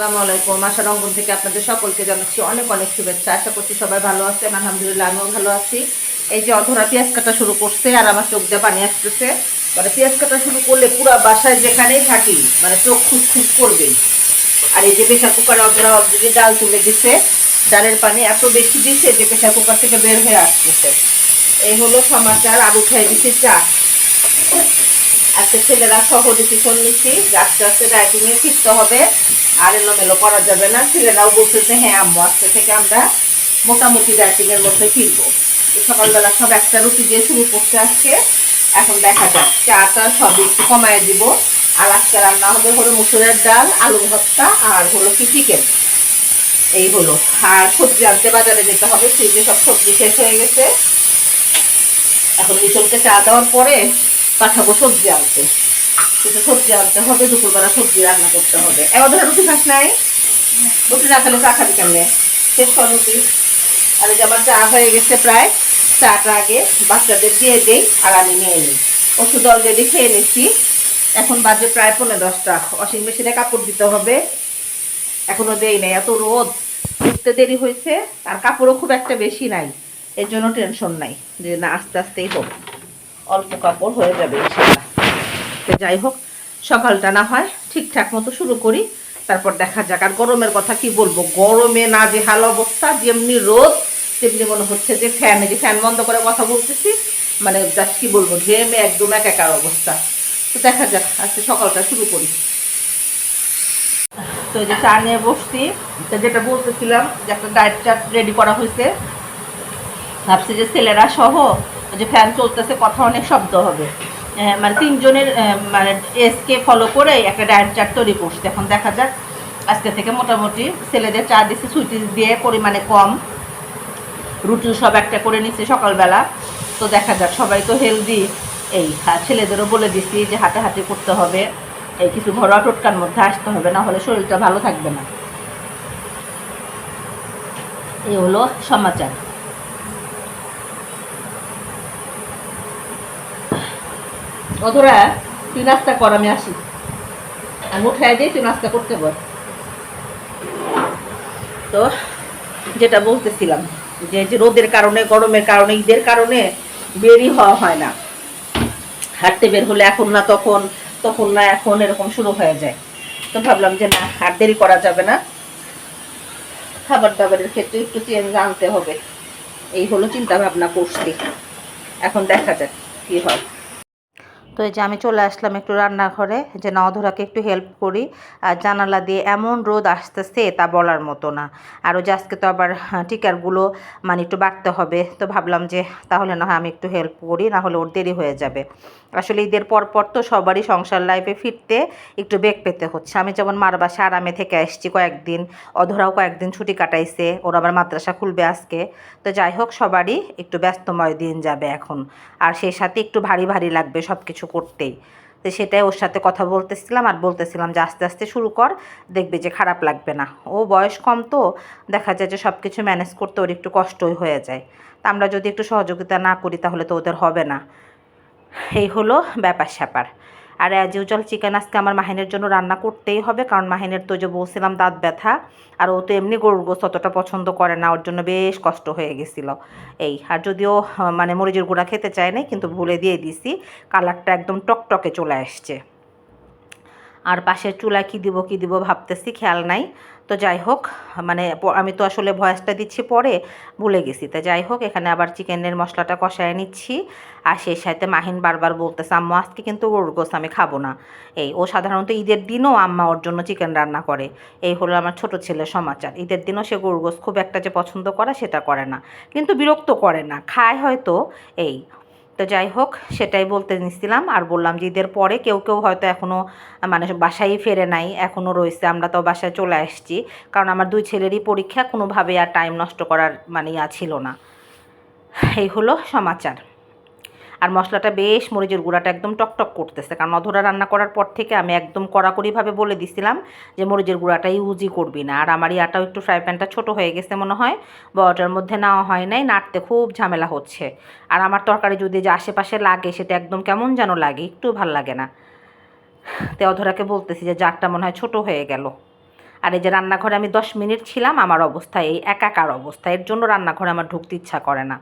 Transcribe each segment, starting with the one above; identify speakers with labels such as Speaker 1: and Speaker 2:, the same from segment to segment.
Speaker 1: আসসালামু আলাইকুম। আশা রঙ্গন থেকে আপনাদের সকলকে জানাচ্ছি অনেক অনেক শুভেচ্ছা। আশা করছি সবাই ভালো আছেন। আলহামদুলিল্লাহ, আমিও ভালো আছি। এই যে অধরা পেঁয়াজ কাটা শুরু করছে আর আমার চোখ দিয়ে পানি আসতেছে। মানে পেঁয়াজ কাটা শুরু করলে পুরো বাসায় যেখানেই থাকি মানে চোখ খুব খুব করবে আর এই যে প্রেশার কুকারে অধরা অলরেডি ডাল তুলে দিছে। ডালের পানি এত বেশি দিছে যে প্রেশার কুকার থেকে বের হয়ে আসতেছে। এই হলো সমাচার। আর উঠাই দিচ্ছে চা। আজকে ছেলেরা সহ ডিসিশন নিচ্ছি যে আস্তে আস্তে ডায়েটিংয়ে ফিরতে হবে, আর এলোমেলো করা যাবে না। ছেলেরাও বলতেছে হ্যাঁ আম্মু, আজকে থেকে আমরা মোটামুটি ডায়েটিংয়ের মধ্যে ফিরবো। সকালবেলা সব একটা রুটি দিয়ে শুরু করতে আজকে। এখন দেখা যাক, চাটা সবই একটু কমায় দিব। আর আজকে রান্না হবে হলো মুসুরের ডাল, আলু ভর্তা, আর হলো কি চিকেন এই হলো। আর সবজি আনতে বাজারে যেতে হবে ফ্রিজে সব সবজি শেষ হয়ে গেছে। এখন মিশনকে চা দেওয়ার পরে পাঠাবো, সবজি আনতে। কিছু সবজি আনতে হবে, দুপুরবেলা সবজি রান্না করতে হবে। এবার ধরে রুটি খাস নাই? রুটি না খেলে চা খাবি কেমনে? শেষ কর রুটি। আর যে আমার চা হয়ে গেছে প্রায়, চাটা আগে বাচ্চাদের দিয়ে দেই আর আমি নিয়ে নিই। ওষুধ অলরেডি খেয়ে নিচ্ছি। এখন বাজে প্রায় পনেরো দশটা। ওয়াশিং মেশিনে কাপড় দিতে হবে। এখনও দেই নাই, এত রোদ। উঠতে দেরি হয়েছে, আর কাপড়ও খুব একটা বেশি নাই। এর জন্য টেনশন নাই যে না, আস্তে আস্তেই হোক। অল্প কাপড় হয়ে যাবে ইনশাল্লাহ তো যাই হোক, সকালটা না হয় ঠিকঠাক মতো শুরু করি, তারপর দেখা যাক। আর গরমের কথা কি বলব? গরমে না যে হাল অবস্থা, যেমনি রোদ, তেমনি মনে হচ্ছে যে ফ্যানে যে ফ্যান বন্ধ করে কথা বলতেছি মানে জাস্ট কি বলব, ঘেমে একদম এক একার অবস্থা। তো দেখা যাক, আজকে সকালটা শুরু করি। তো যে চা নিয়ে বসছি, তো যেটা বলতেছিলাম যে একটা ডায়েট চার্ট রেডি করা হয়েছে। ভাবছি যে ছেলেরা সহ যে ফ্যান চলতেছে, কথা অনেক শব্দ হবে। মানে তিনজনের মানে এসকে ফলো করে একটা ডায়েট চার্ট তৈরি করছে। এখন দেখা যাক, আজকে থেকে মোটামুটি ছেলেদের চা দিচ্ছে সুইটিস দিয়ে পরিমাণে কম। রুটি সব একটা করে নিচ্ছে সকালবেলা। তো দেখা যাক, সবাই তো হেলদি এই ছেলেদেরও বলে দিচ্ছি যে হাঁটাহাঁটি করতে হবে। এই কিছু ঘরোয়া টোটকার মধ্যে আসতে হবে, না হলে শরীরটা ভালো থাকবে না। এই হলো সমাচার। অধরা তুই নাস্তা কর, আমি আসি। আমি উঠাই দিই, তুই নাস্তা করতে পার তো যেটা বলতেছিলাম, যে যে রোদের কারণে, গরমের কারণে, ঈদের কারণে বেরই হওয়া হয় না। হাঁটতে বের হলে এখন না, তখন তখন না, এখন এরকম শুরু হয়ে যায়। তো ভাবলাম যে না, আর দেরি করা যাবে না। খাবার দাবারের ক্ষেত্রে একটু চেঞ্জ আনতে হবে। এই হলো চিন্তা ভাবনা করছি। এখন দেখা যাক কি হয়। তো এই যে আমি চলে আসলাম একটু রান্নাঘরে যে নধরাকে একটু হেল্প করি। আর জানালা দিয়ে এমন রোদ আসতেছে তা বলার মতো না। আর ওই যে আজকে তো আবার হ্যাঁ, টিকারগুলো মানে একটু বাড়তে হবে। তো ভাবলাম যে তাহলে না হয় আমি একটু হেল্প করি না হলে ওর দেরি হয়ে যাবে। আসলে ঈদের পর পর তো সবারই সংসার লাইফে ফিরতে একটু বেগ পেতে হচ্ছে। আমি যেমন মার বাসা আরামে থেকে আসছি কয়েকদিন অধরাও কয়েকদিন ছুটি কাটাইছে ওর আবার মাদ্রাসা খুলবে আজকে। তো যাই হোক সবারই একটু ব্যস্তময় দিন যাবে এখন। আর সেই সাথে একটু ভারী ভারী লাগবে সব কিছু করতেই তো সেটাই ওর সাথে কথা বলতেছিলাম আর বলতেছিলাম যে, আস্তে আস্তে শুরু কর, দেখবে যে খারাপ লাগবে না। ও বয়স কম তো, দেখা যায় যে সব কিছু ম্যানেজ করতে ওর একটু কষ্টই হয়ে যায়। তা আমরা যদি একটু সহযোগিতা না করি তাহলে তো ওদের হবে না। এই হলো ব্যাপার স্যাপার আর অ্যাজ ইউজুয়াল চিকেন আজকে আমার মাহিনের জন্য রান্না করতেই হবে, কারণ মাহিনের তো যে বলছিলাম দাঁত ব্যথা, আর ও তো এমনি গরুর গোস্ত অতটা পছন্দ করে না, ওর জন্য বেশ কষ্ট হয়ে গেছিল। এই, আর যদিও মানে মরিচের গুঁড়া খেতে চায় নাই, কিন্তু ভুলে দিয়ে দিছি, কালারটা একদম টকটকে চলে আসছে। আর পাশের চুলায় কী দিব কী দিব ভাবতেছি, খেয়াল নাই। তো যাই হোক মানে আমি তো আসলে ভয়েসটা দিচ্ছি পরে, ভুলে গেছি। তো যাই হোক, এখানে আবার চিকেনের মশলাটা কষায় নিচ্ছি। আর সেই সাথে মাহিন বারবার বলতেছে, আম্মা, আজকে কিন্তু গোস আমি খাব না। এই, ও সাধারণত ঈদের দিনও আম্মা ওর জন্য চিকেন রান্না করে। এই হলো আমার ছোট ছেলের সমাচার। ঈদের দিনও সে গরুর খুব একটা যে পছন্দ করে, সেটা করে না। কিন্তু বিরক্ত করে না। খায় হয়তো, এই তো যাই হোক, সেটাই বলতে নিছিলাম। আর বললাম যে ঈদের পরে কেউ কেউ হয়তো এখনও মানে বাসায় ফেরে নাই এখনও রয়েছে, আমরা তো বাসায় চলে আসছি। কারণ আমার দুই ছেলেরই পরীক্ষা, কোনোভাবে আর টাইম নষ্ট করার মানে ইয়া ছিল না। এই হলো সমাচার। আর মশলাটা বেশ মরিচের গুঁড়াটা একদম টকটক করতেছে। কারণ অধরা রান্না করার পর থেকে আমি একদম কড়াকড়িভাবে বলে দিছিলাম যে মরিচের গুঁড়াটা ইউজই করবি না। আর আমার ইয়াটাও একটু ফ্রাই প্যানটা ছোটো হয়ে গেছে মনে হয়, বড়টার মধ্যে নেওয়া হয় নাই, নাড়তে খুব ঝামেলা হচ্ছে। আর আমার তরকারি যদি যে আশেপাশে লাগে, সেটা একদম কেমন যেন লাগে, একটু ভালো লাগে না। তে অধরাকে বলতেছি যে জারটা মনে হয় ছোটো হয়ে গেল।
Speaker 2: আর এই যে রান্নাঘরে আমি দশ মিনিট ছিলাম, আমার অবস্থা এই একাকার অবস্থা। এর জন্য রান্নাঘরে আমার ঢুকতে ইচ্ছা করে না।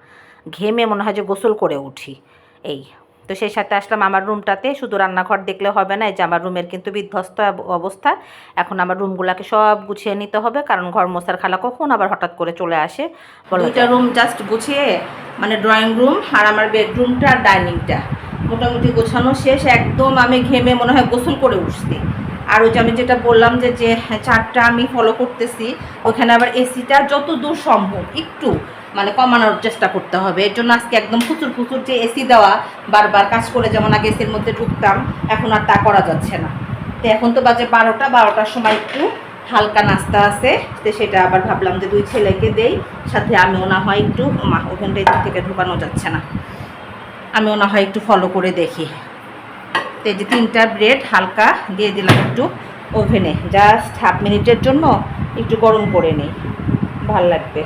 Speaker 2: ঘেমে মনে হয় যে গোসল করে উঠি। এই তো সেই সাথে আসলাম আমার রুমটাতে শুধু রান্নাঘর দেখলে হবে না এই যে আমার রুমের কিন্তু বিধ্বস্ত অবস্থা। এখন আমার রুমগুলোকে সব গুছিয়ে নিতে হবে কারণ ঘর মশার খালা কখন আবার হঠাৎ করে চলে আসে? বলা
Speaker 1: দুইটা রুম জাস্ট গুছিয়ে মানে ড্রয়িং রুম আর আমার বেডরুমটা আর ডাইনিংটা মোটামুটি গোছানো শেষ একদম আমি ঘেমে মনে হয় গোসল করে উঠছি। আর ওই যে আমি যেটা বললাম যে যে চারটা আমি ফলো করতেছি ওখানে আবার এসিটা যত দূর সম্ভব একটু। মানে কমানোর চেষ্টা করতে হবে। এর জন্য আজকে একদম প্রচুর প্রচুর যে এসি দেওয়া বারবার কাজ করে যেমন আগে এসির মধ্যে ঢুকতাম, এখন আর তা করা যাচ্ছে না। তো এখন তো বাজে বারোটা, বারোটার সময় একটু হালকা নাস্তা আছে, তো সেটা আবার ভাবলাম যে দুই ছেলেকে দেই, সাথে আমিও না হয় একটু, মা ওখানটা এদিক থেকে ঢুকানো যাচ্ছে না। আমিও না হয় একটু ফলো করে দেখি। তো এই যে তিনটা ব্রেড হালকা দিয়ে দিলাম একটু ওভেনে জাস্ট হাফ মিনিটের জন্য একটু গরম করে নিই। ভালো লাগবে।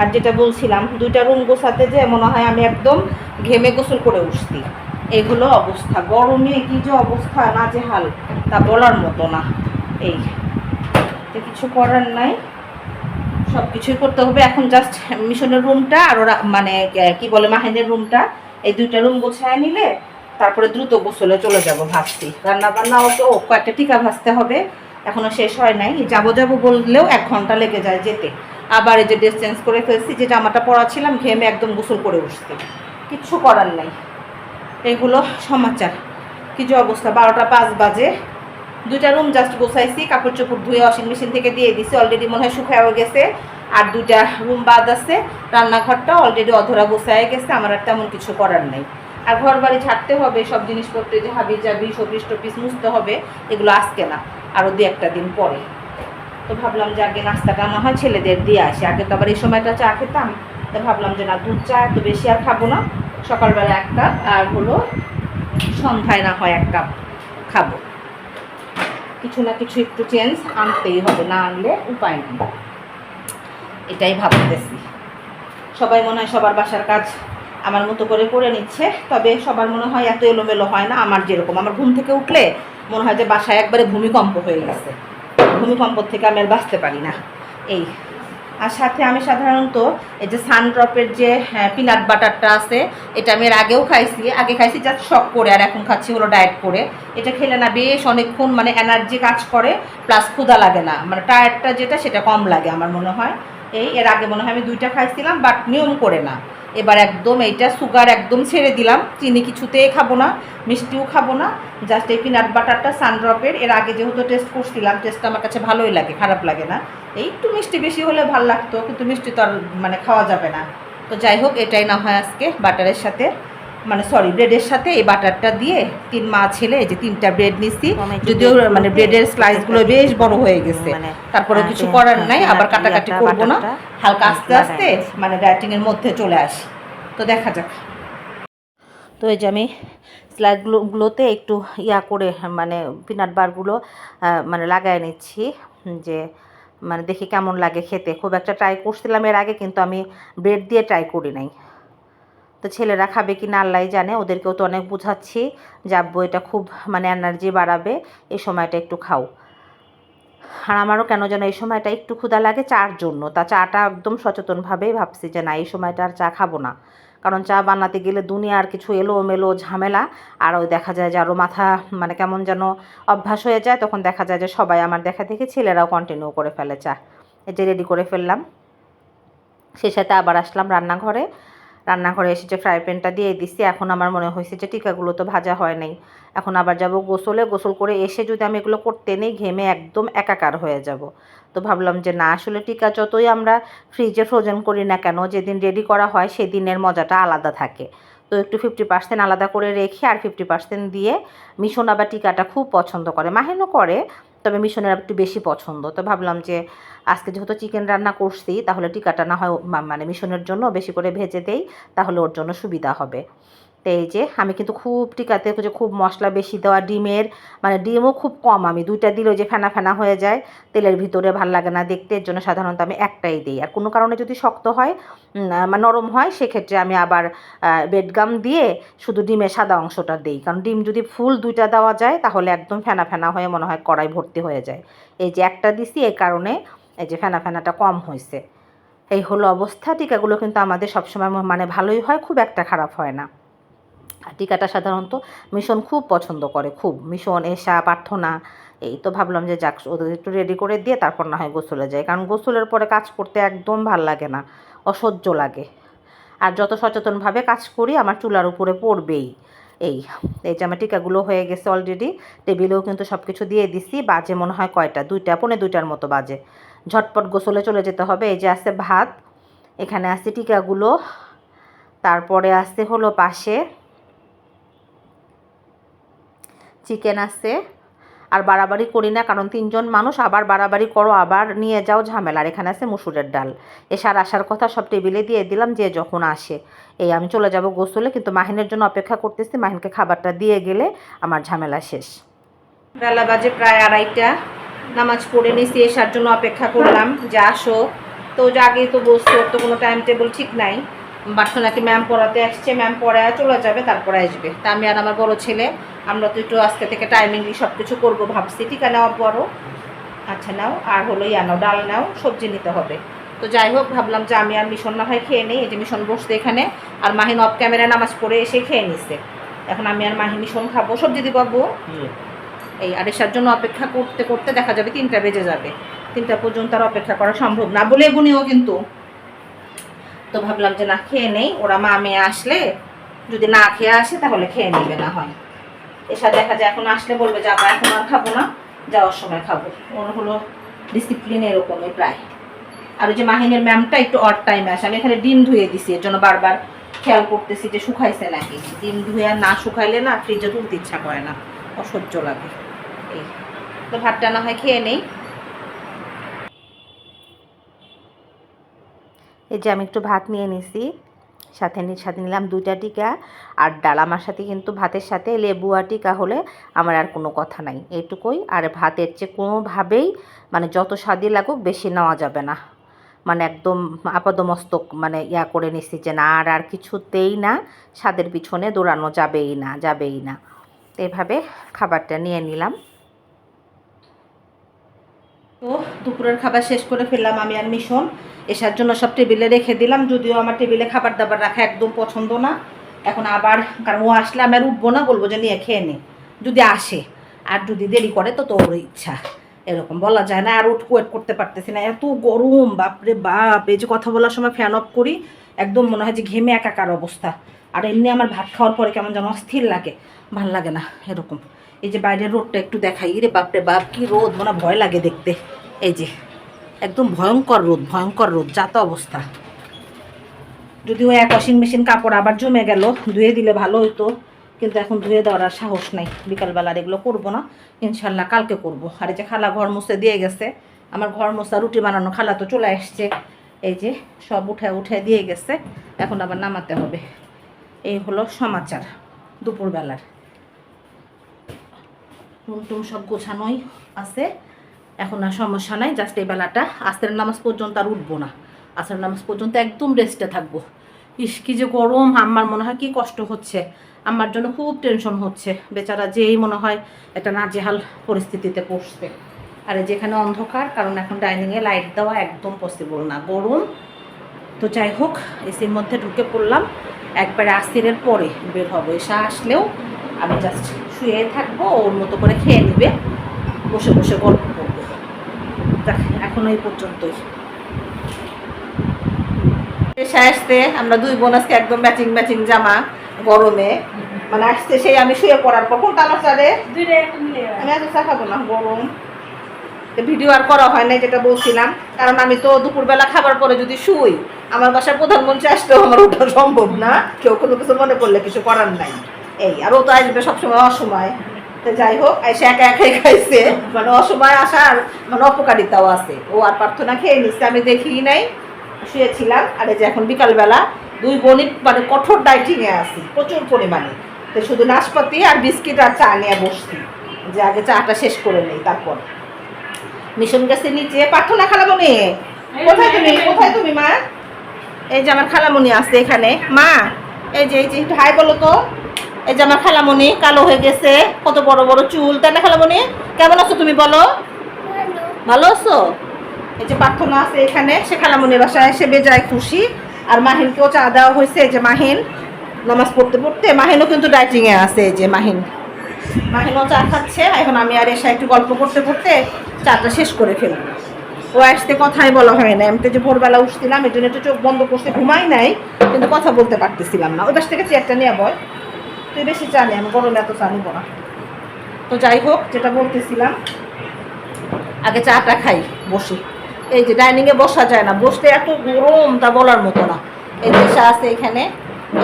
Speaker 1: আর যেটা বলছিলাম, দুইটা রুম গোছাতে যে মনে হয় আমি একদম ঘেমে গোসল করে উঠছি। এগুলো অবস্থা। গরমে কি যে অবস্থা, না যে হাল, তা বলার মতো না। এই কিছু করার নাই। সব কিছুই করতে হবে। এখন জাস্ট মিশনের রুমটা আর ওরা মানে কি বলে, মাহিনের রুমটা এই দুইটা রুম গোছায় নিলে তারপরে দ্রুত গোসলে চলে যাব ভাবছি। রান্না বান্না ওকে ও কয়েকটা টিকা ভাজতে হবে। এখনও শেষ হয় নাই। যাব যাব বললেও এক ঘণ্টা লেগে যায় যেতে। আবার এই যে ড্রেস চেঞ্জ করে ফেলছি যে জামাটা পরা ছিলাম, ঘেমে একদম গোসল করে উঠছি। কিচ্ছু করার নাই। এগুলো সমাচার। কি যে অবস্থা? বারোটা পাঁচ বাজে। দুইটা রুম জাস্ট গোছাইছি কাপড় চোপড় ধুয়ে ওয়াশিং মেশিন থেকে দিয়ে দিছি অলরেডি মনে হয় শুকায়ও গেছে। আর দুইটা রুম বাদ আছে, রান্নাঘরটা অলরেডি অধরা গোছায় গেছে, আমার আর তেমন কিছু করার নেই। আর ঘর বাড়ি ছাড়তে হবে, সব জিনিসপত্র যে হাবি জাবি শপিস টপিস মুছতে হবে, এগুলো আজকে না আরও দু একটা দিন পরে। তো ভাবলাম যে আগে নাস্তাটা না হয় ছেলেদের দিয়ে আসি। আগে তো আবার এই সময়টা চা খেতাম, তো ভাবলাম যে না, দুধ, চা এত বেশি আর খাব না। সকালবেলা এক কাপ আর হলো সন্ধ্যায় না হয় এক কাপ খাব। কিছু না কিছু একটু চেঞ্জ আনতেই হবে, না আনলে উপায় নেই। এটাই ভাবতেছি। সবাই মনে হয় সবার বাসার কাজ আমার মতো করে করে নিচ্ছে, তবে সবার মনে হয় এত এলোমেলো হয় না, আমার যেরকম। আমার ঘুম থেকে উঠলে মনে হয় যে বাসায় একবারে ভূমিকম্প হয়ে গেছে। ভূমিকম্প থেকে আমি আর বাঁচতে পারি না। এই। আর সাথে আমি সাধারণত এই যে সানড্রপের যে পিনাট বাটারটা আছে, এটা আমি এর আগেও খাইছি। আগে খাইছি জাস্ট শখ করে আর এখন খাচ্ছি হলো ডায়েট করে। এটা খেলে না বেশ অনেকক্ষণ মানে এনার্জি কাজ করে প্লাস ক্ষুদা লাগে না। মানে টায়ারটা যেটা, সেটা কম লাগে আমার মনে হয়। এই, এর আগে মনে হয় আমি দুইটা খাইছিলাম বাট নিয়ম করে না। এবার একদম এইটা সুগার একদম ছেড়ে দিলাম। চিনি কিছুতেই খাব না, মিষ্টিও খাব না। জাস্ট এই পিনাট বাটারটা সানড্রপের এর। আগে যেহেতু টেস্ট করছিলাম টেস্টটা আমার কাছে ভালোই লাগে, খারাপ লাগে না। এই একটু মিষ্টি বেশি হলে ভালো লাগতো, কিন্তু মিষ্টি তো আর মানে খাওয়া যাবে না। তো যাই হোক, এটাই না হয় আজকে বাটারের সাথে। মানে সরি ব্রেডের সাথে এই বাটারটা দিয়ে তিন মা ছেলে যে তিনটা ব্রেড নিচ্ছি যদিও মানে ব্রেডের স্লাইসগুলো বেশ বড় হয়ে গেছে।
Speaker 2: মানে,
Speaker 1: তারপরে কিছু করার
Speaker 2: হ্যাঁ,
Speaker 1: নাই আবার কাটাকাটি করব না। হালকা আস্তে আস্তে। মানে ডায়েটিংয়ের মধ্যে চলে আসি। তো দেখা যাক।
Speaker 2: তো এই যে আমি স্লাইডগুলো গুলোতে একটু ইয়া করে মানে পিনাট বারগুলো মানে লাগাই নিচ্ছি যে মানে দেখি কেমন লাগে খেতে। খুব একটা ট্রাই করছিলাম এর আগে কিন্তু আমি ব্রেড দিয়ে ট্রাই করি নাই। তো ছেলেরা খাবে কি না আল্লাহ জানে, ওদেরকেও তো অনেক বুঝাচ্ছি যে আব্বু এটা খুব মানে এনার্জি বাড়াবে, এই সময়টা একটু খাও। আর আমারও কেন যেন এই সময়টা একটু ক্ষুধা লাগে চার জন্য, তা চাটা একদম সচেতনভাবেই ভাবছি যে না, এই সময়টা আর চা খাব না। কারণ চা বানাতে গেলে দুনিয়ার কিছু এলো মেলো ঝামেলা, আর ওই দেখা যায় যে আরও মাথা মানে কেমন যেন অভ্যাস হয়ে যায়, তখন দেখা যায় যে সবাই আমার দেখা দেখে ছেলেরাও কন্টিনিউ করে ফেলে চা। এই যে রেডি করে ফেললাম। সেই সাথে আবার আসলাম রান্নাঘরে। রান্নাঘরে এসে যে ফ্রাই প্যানটা দিয়ে দিচ্ছি এখন আমার মনে হয়েছে যে টিকাগুলো তো ভাজা হয় নাই। এখন আবার যাব গোসলে, গোসল করে এসে যদি আমি এগুলো করতে নেই, ঘেমে একদম একাকার হয়ে যাব। তো ভাবলাম যে না, আসলে টিকা যতই আমরা ফ্রিজে ফ্রোজেন করি না কেন, যেদিন রেডি করা হয়, সেদিনের মজাটা আলাদা থাকে। তো একটু ফিফটি পার্সেন্ট আলাদা করে রেখে আর ফিফটি পার্সেন্ট দিয়ে মিশন আবার টিকাটা খুব পছন্দ করে। মাহিনও করে তবে মিশনের একটু বেশি পছন্দ। তো ভাবলাম যে, আজকে যেহেতু চিকেন রান্না করছি, তাহলে টিকাটা না হয় মানে মিশনের জন্য বেশি করে ভেজে দেই, তাহলে ওর জন্য সুবিধা হবে। তো এই যে আমি কিন্তু খুব টিকাতে যে খুব মশলা বেশি দেওয়া ডিমের মানে ডিমও খুব কম আমি। দুইটা দিলেও যে ফেনা ফেনা হয়ে যায়, তেলের ভিতরে ভালো লাগে না দেখতে, এর জন্য সাধারণত আমি একটাই দিই। আর কোনো কারণে যদি শক্ত হয় মানে নরম হয়, সেক্ষেত্রে আমি আবার বেডগাম দিয়ে শুধু ডিমের সাদা অংশটা দিই। কারণ ডিম যদি ফুল দুইটা দেওয়া যায়, তাহলে একদম ফেনা ফেনা হয়ে মনে হয় কড়াই ভর্তি হয়ে যায়। এই যে একটা দিছি এই কারণে এই যে ফেনা ফেনাটা কম হয়েছে এই হলো অবস্থা। টিকাগুলো কিন্তু আমাদের সবসময় মানে ভালোই হয়, খুব একটা খারাপ হয় না। টিকাটা সাধারণত মিশন খুব পছন্দ করে, খুব। মিশন এশা প্রার্থনা, এই তো ভাবলাম যে যাক, ওদের একটু রেডি করে দিয়ে তারপর না হয় গোসলে যায় কারণ গোসলের পরে কাজ করতে একদম ভালো লাগে না, অসহ্য লাগে। আর যত সচেতনভাবে কাজ করি, আমার চুলার উপরে পড়বেই। এই এই যে আমার টিকাগুলো হয়ে গেছে অলরেডি টেবিলেও কিন্তু সব কিছু দিয়ে দিছি, বাজে মনে হয় কয়টা? দুইটা, পৌনে দুইটার মতো বাজে। ঝটপট গোসলে চলে যেতে হবে, এই যে আছে ভাত, এখানে আছে টিকাগুলো, তারপরে আছে হলো পাশে চিকেন আছে, আর বাড়াবাড়ি করি না, কারণ তিনজন মানুষ, আবার বাড়াবাড়ি করো, আবার নিয়ে যাও ঝামেলা। আর এখানে আছে মুসুরের ডাল। এসার আসার কথা সব টেবিলে দিয়ে দিলাম, যে যখন আসে। এই আমি চলে যাব গোসলে, কিন্তু মাহিনের জন্য অপেক্ষা করতেছি, মাহিনকে খাবারটা দিয়ে গেলে আমার ঝামেলা শেষ।
Speaker 1: বেলা বাজে প্রায় আড়াইটা, নামাজ পড়ে নিছি, এসার জন্য অপেক্ষা করলাম যে আসো। তো আগেই তো ওর তো কোনো টাইম টেবিল ঠিক নাই। বাসনাকে ম্যাম পড়াতে আসছে ম্যাম পড়ায় চলে যাবে তারপরে আসবে। তা আমি আর আমার বড় ছেলে আমরা তো একটু আজকে থেকে টাইমিংলি সব কিছু করব ভাবছি। টিকা নেওয়া বড় আচ্ছা নাও। আর হলো ইয়া নাও ডাল নাও সবজি নিতে হবে। তো যাই হোক ভাবলাম যে আমি আর মিশন না হয় খেয়ে নিই এই যে মিশন বসতে এখানে। আর মাহিন অফ ক্যামেরা নামাজ পড়ে এসে খেয়ে নিচ্ছে এখন আমি আর মাহি মিশন খাব। সবজি দিব পাবো এই আড়াইশার জন্য অপেক্ষা করতে করতে দেখা যাবে তিনটা বেজে যাবে। তিনটা পর্যন্ত আর অপেক্ষা করা সম্ভব না। বলে এগুনিও কিন্তু। তো ভাবলাম যে না, খেয়ে নেই। ওরা মা মেয়ে আসলে যদি না খেয়ে আসে তাহলে খেয়ে নেবে না হয়। এসা দেখা যায় এখন আসলে বলবে যে আবার এখন আর খাব না, যাওয়ার সময় খাব। ওর হলো ডিসিপ্লিন এরকমই প্রায়। আর ওই যে মাহিনের ম্যামটা একটু অড টাইমে আসে। আমি এখানে ডিম ধুয়ে দিছি, এর জন্য বারবার খেয়াল করতেছি যে শুকাইছে নাকি। ডিম ধুয়ে না শুকাইলে না ফ্রিজে তুলতে ইচ্ছা করে না। অসহ্য লাগে। এই। তো ভাতটা না হয় খেয়ে নেই।
Speaker 2: এই যে আমি একটু ভাত নিয়ে নিছি, সাথে সাথে নিলাম দুইটা টিকা, আর ডাল আমার সাথে কিন্তু ভাতের সাথে, লেবু আর টিকা হলে আমার আর কোনো কথা নাই, এইটুকুই। আর ভাতের চেয়ে কোনোভাবেই মানে যত স্বাদই লাগুক বেশি নেওয়া যাবে না। মানে একদম আপাদমস্তক মানে ইয়া করে নিছি যে না, আর আর কিছুতেই না, স্বাদের পিছনে দৌড়ানো যাবেই না যাবেই না। এভাবে খাবারটা নিয়ে নিলাম।
Speaker 1: তো দুপুরের খাবার শেষ করে ফেললাম আমি আর মিশন। এসার জন্য সব টেবিলে রেখে দিলাম, যদিও আমার টেবিলে খাবার দাবার রাখা একদম পছন্দ না। এখন আবার, কারণ ও আসলে আমি আর উঠবো না, বলব যে নিয়ে খেয়ে নে। যদি আসে, আর যদি দেরি করে, তো তোর ইচ্ছা। এরকম বলা যায় না, আর উঠ ওয়েট করতে পারতেছি না। এত গরম, বাপরে বাপ, এই যে কথা বলার সময় ফ্যান অফ করি, একদম মনে হয় যে ঘেমে একাকার অবস্থা। আর এমনি আমার ভাত খাওয়ার পরে কেমন যেন অস্থির লাগে, ভালো লাগে না, এরকম। এই যে বাইরের রোদটা একটু দেখাই রে বাপরে বাপ, কি রোদ, মনে ভয় লাগে দেখতে। এই যে একদম ভয়ঙ্কর রোদ ভয়ঙ্কর রোদ যাতা অবস্থা। যদিও এক ওয়াশিং মেশিন কাপড় আবার জমে গেল, ধুয়ে দিলে ভালো হতো কিন্তু এখন ধুয়ে দেওয়ার আর সাহস নাই। বিকালবেলা আর এগুলো করব না, ইনশাল্লাহ কালকে করব। আর এই যে খালা ঘর মুছে দিয়ে গেছে, আমার ঘর মোছা, রুটি বানানো খালা তো চলে আসছে। এই যে সব উঠে উঠে দিয়ে গেছে, এখন আবার নামাতে হবে। এই হলো সমাচার দুপুরবেলার। রুম টুম সব গোছানোই আছে। এখন আর সমস্যা নাই জাস্ট এই বেলাটা আসরের নামাজ পর্যন্ত আর উঠবো না। আসরের নামাজ পর্যন্ত একদম রেস্টে থাকব। ইস, কি যে গরম আমার মনে হয় কি কষ্ট হচ্ছে। আমার জন্য খুব টেনশন হচ্ছে। বেচারা যেই মনে হয় একটা নাজেহাল পরিস্থিতিতে পড়ছে। আর যেখানে অন্ধকার, কারণ এখন ডাইনিংয়ে লাইট দেওয়া একদম পসিবল না। গরম, তো যাই হোক এসির মধ্যে ঢুকে পড়লাম। একবারে আসিরের পরে বের হব। এসে আসলেও আমি জাস্ট শুয়ে থাকব, ওর মতো করে খেয়ে নেবে। বসে বসে গল্প এখন এই পর্যন্তই। এসে আসতে আমরা দুই বোন আজকে একদম ম্যাচিং ম্যাচিং জামা গরমে। মানে আসতে সেই আমি শুয়ে পড়ার পর কোনটা আমার সাথে আমি এত চা খাব না গরম। ভিডিও আর করা হয় না যেটা বলছিলাম। কারণ আমি তো দুপুরবেলা খাবার পরে যদি শুই আমার বাসায় প্রধানমন্ত্রী আসতেও আমার ওঠা সম্ভব না। কেউ কোনো কিছু মনে করলে কিছু করার নাই। এই আর ও তো আসবে সবসময় অসময়। যাই হোক, এসে একা একাই খাইছে। মানে অসময় আসার মানে অপকারিতাও আছে। ও আর প্রার্থনা খেয়ে নিচ্ছে, আমি দেখিই নাই। শুয়েছিলাম, আর এই যে এখন বিকালবেলা দুই বোনই মানে কঠোর ডাইটিংয়ে আছি, প্রচুর পরিমাণে। তো শুধু নাশপাতি আর বিস্কিট আর চা নিয়ে বসছি, যে আগে চাটা শেষ করে নেই তারপর। মিশন গেছে নিচে প্রার্থনা খালামণি কোথায় তুমি? কোথায় তুমি, মা? এই যে আমার খালামণি আছে এখানে। মা, এই যে এই যে, একটু হাই বলো তো। এই যে আমার খালামণি কালো হয়ে গেছে, কত বড় বড় চুল, তাই না খালামণি কেমন আছো তুমি বলো? ভালো আছো? এই যে প্রার্থনা আছে এখানে, সে খালামণির বাসায় এসে বেজায় খুশি। আর মাহিনকেও চা দেওয়া হয়েছে, এই যে মাহিন, নামাজ পড়তে পড়তে। মাহিনও কিন্তু ডাইটিংয়ে আছে, এই যে মাহিন। মাহিনও চা খাচ্ছে, এখন আমি আর এসে একটু গল্প করতে করতে চাটা শেষ করে ফেলব। ও আসতে কথাই বলা হয় না এমনি যে ভোরবেলা উঠছিলাম, এই জন্য একটু চোখ বন্ধ করতে ঘুমাই নাই, কিন্তু কথা বলতে পারতেছিলাম না। ওই পাশ থেকে চেয়ারটা নিয়ে বয় তুই বেশি চা নে আমি গরমে এত চা নিবো না। তো যাই হোক, যেটা বলতেছিলাম, আগে চাটা খাই, বসি। এই যে ডাইনিংয়ে বসা যায় না, বসতে এত গরম তা বলার মতো না। এই দেশা আছে এখানে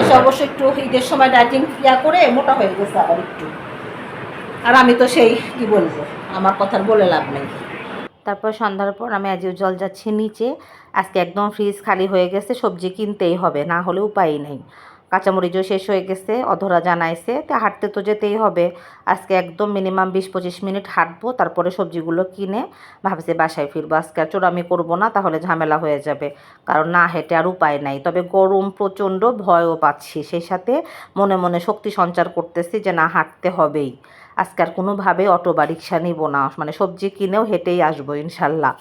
Speaker 1: এসে অবশ্য একটু ঈদের সময় ডাইটিং ইয়া করে মোটা হয়ে গেছে আবার একটু। আর আমি তো সেই, কি বলব, আমার কথার বলে লাভ নেই।
Speaker 2: তারপর সন্ধ্যার পর আমি আজ জল যাচ্ছি নিচে, আজকে একদম ফ্রিজ খালি হয়ে গেছে, সবজি কিনতেই হবে, না হলে উপায় নেই। কাঁচামরিচও শেষ হয়ে গেছে, অধরা জানাইছে। তা হাঁটতে তো যেতেই হবে। আজকে একদম মিনিমাম বিশ পঁচিশ মিনিট হাঁটবো, তারপরে সবজিগুলো কিনে ভাবছি বাসায় ফিরবো। আজকে আর চোরামি করব না, তাহলে ঝামেলা হয়ে যাবে। কারণ না হেঁটে আর উপায় নাই। তবে গরম প্রচণ্ড, ভয়ও পাচ্ছি। সেই সাথে মনে মনে শক্তি সঞ্চার করতেছি যে না, হাঁটতে হবেই। আজকে আর কোনোভাবে অটো বা রিক্সা নিব না। মানে সবজি কিনেও হেঁটেই আসব, ইনশাল্লাহ।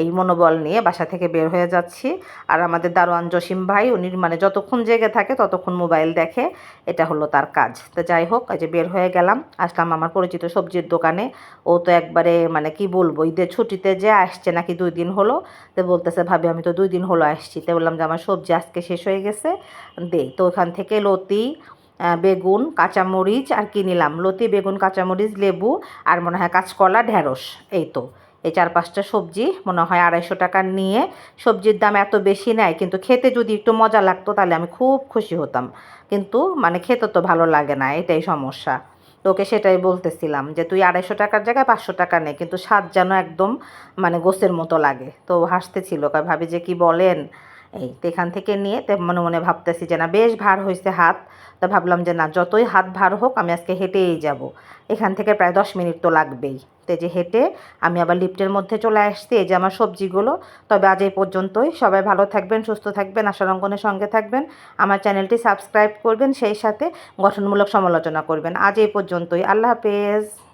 Speaker 2: এই মনোবল নিয়ে বাসা থেকে বের হয়ে যাচ্ছি। আর আমাদের দারোয়ান জসিম ভাই, উনি মানে যতক্ষণ জেগে থাকে ততক্ষণ মোবাইল দেখে, এটা হলো তার কাজ। তো যাই হোক যে বের হয়ে গেলাম, আসলাম আমার পরিচিত সবজির দোকানে। ও তো একবারে মানে কি বলব ঈদের ছুটিতে যে আসছে নাকি দুই দিন হলো, তো বলতেছে, ভাবি, আমি তো দুই দিন হলো আসছি। তো বললাম যে, আমার সবজি আজকে শেষ হয়ে গেছে, দে। তো ওখান থেকে লতি বেগুন, কাঁচামরিচ আর কি নিলাম। লতি, বেগুন, কাঁচামরিচ, লেবু আর মনে হয় কাঁচকলা ঢ্যাঁড়স এই তো। এই চার পাঁচটা সবজি, মনে হয় আড়াইশো টাকা নিয়ে সবজির দাম এত বেশি নেয় কিন্তু খেতে যদি একটু মজা লাগতো তাহলে আমি খুব খুশি হতাম। কিন্তু মানে খেতে তো ভালো লাগে না, এটাই সমস্যা। তোকে সেটাই বলতেছিলাম যে, তুই আড়াইশো টাকার জায়গায় পাঁচশো টাকা নে, কিন্তু স্বাদ যেন একদম মানে গোসের মতো লাগে। তো হাসতেছিল, কয়, ভাবি যে কি বলেন? এই তো এখান থেকে নিয়ে তো মনে মনে ভাবতেছি যে, না, বেশ ভার হয়েছে হাত। তা ভাবলাম যে, না, যতই হাত ভার হোক, আমি আজকে হেঁটেই যাব। এখান থেকে প্রায় দশ মিনিট তো লাগবেই। তো যে হেঁটে আমি আবার লিফটের মধ্যে চলে আসছি, এই যে আমার সবজিগুলো। তবে আজ এই পর্যন্তই। সবাই ভালো থাকবেন, সুস্থ থাকবেন আশারঙ্গনের সঙ্গে থাকবেন। আমার চ্যানেলটি সাবস্ক্রাইব করবেন, সেই সাথে গঠনমূলক সমালোচনা করবেন। আজ এই পর্যন্তই। আল্লাহ হাফেজ।